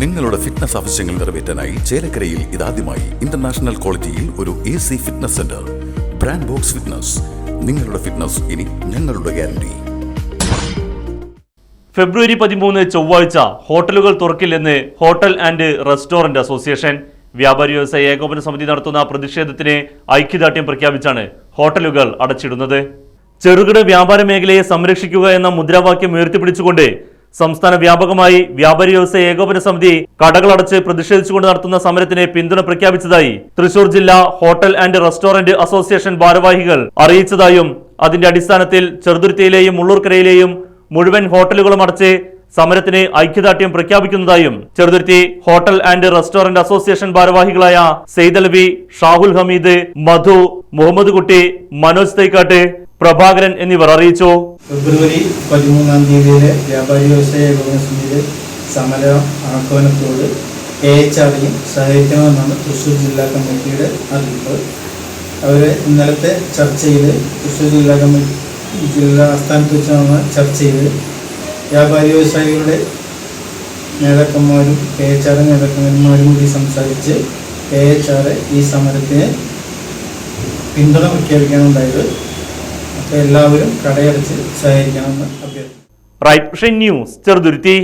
നിങ്ങളുടെ ഫിറ്റ്നസ് ആവശ്യങ്ങൾ നിറവേറ്റാനായി ചേലക്കരയിൽ ഇതാദ്യമായി ഇന്റർനാഷണൽ ക്വാളിറ്റിയിൽ ഒരു A C fitness centre brand box fitness നിങ്ങളുടെ ഫിറ്റ്നസ് ഇനി ഞങ്ങളുടെ ഗ്യാരണ്ടി ഫെബ്രുവരി പതിമൂന്ന് ചൊവ്വാഴ്ച ഹോട്ടലുകൾ തുറക്കില്ലെന്ന് ഹോട്ടൽ ആൻഡ് റെസ്റ്റോറന്റ് അസോസിയേഷൻ. വ്യാപാരി വ്യവസായ ഏകോപന സമിതി നടത്തുന്ന പ്രതിഷേധത്തിന് ഐക്യദാർഢ്യം പ്രഖ്യാപിച്ചാണ് ഹോട്ടലുകൾ അടച്ചിടുന്നത്. ചെറുകിട വ്യാപാര മേഖലയെ സംരക്ഷിക്കുക എന്ന മുദ്രാവാക്യം ഉയർത്തിപ്പിടിച്ചുകൊണ്ട് സംസ്ഥാന വ്യാപകമായി വ്യാപാരി വ്യവസായ ഏകോപന സമിതി കടകളടച്ച് പ്രതിഷേധിച്ചുകൊണ്ട് നടത്തുന്ന സമരത്തിന് പിന്തുണ പ്രഖ്യാപിച്ചതായി തൃശൂർ ജില്ലാ ഹോട്ടൽ ആൻഡ് റെസ്റ്റോറന്റ് അസോസിയേഷൻ ഭാരവാഹികൾ അറിയിച്ചതായും അതിന്റെ അടിസ്ഥാനത്തിൽ ചെറുതുരുത്തിയിലെയും ഉള്ളൂർക്കരയിലെയും മുഴുവൻ ഹോട്ടലുകളും അടച്ച് സമരത്തിന് ഐക്യദാർഢ്യം പ്രഖ്യാപിക്കുന്നതായും Cheruthuruthy hotel and restaurant association ഭാരവാഹികളായ സെയ്ദൽവി ഷാഹുൽ ഹമീദ് മധു മുഹമ്മദ് കുട്ടി മനോജ് തൈക്കാട്ട് പ്രഭാകരൻ എന്നിവർ അറിയിച്ചു. ഫെബ്രുവരി പതിമൂന്നാം തീയതിയിലെ വ്യാപാരി വ്യവസായ ഏകോപന സമര ആഹ്വാനത്തോട് എ എച്ച് ആറിയും സഹകരിക്കണമെന്നാണ് തൃശ്ശൂർ ജില്ലാ കമ്മിറ്റിയുടെ അറിയിപ്പ്. അവർ ഇന്നലത്തെ ചർച്ചയിൽ തൃശ്ശൂർ ജില്ലാ കമ്മിറ്റി ജില്ലാ ആസ്ഥാനത്ത് വെച്ച് നടന്ന ചർച്ചയിൽ വ്യാപാരി വ്യവസായികളുടെ നേതാക്കന്മാരും കെ എച്ച് ആർ നേതാക്കന്മാരും കൂടി സംസാരിച്ച് കെ എച്ച് ആർ ഈ സമരത്തിന് പിന്തുണ പ്രഖ്യാപിക്കാനുണ്ടായത് എല്ലാവരും കടയടച്ച് സഹകരിക്കണമെന്ന് അഭ്യർത്ഥിക്കുന്നു. Right news Cheruthuruthy.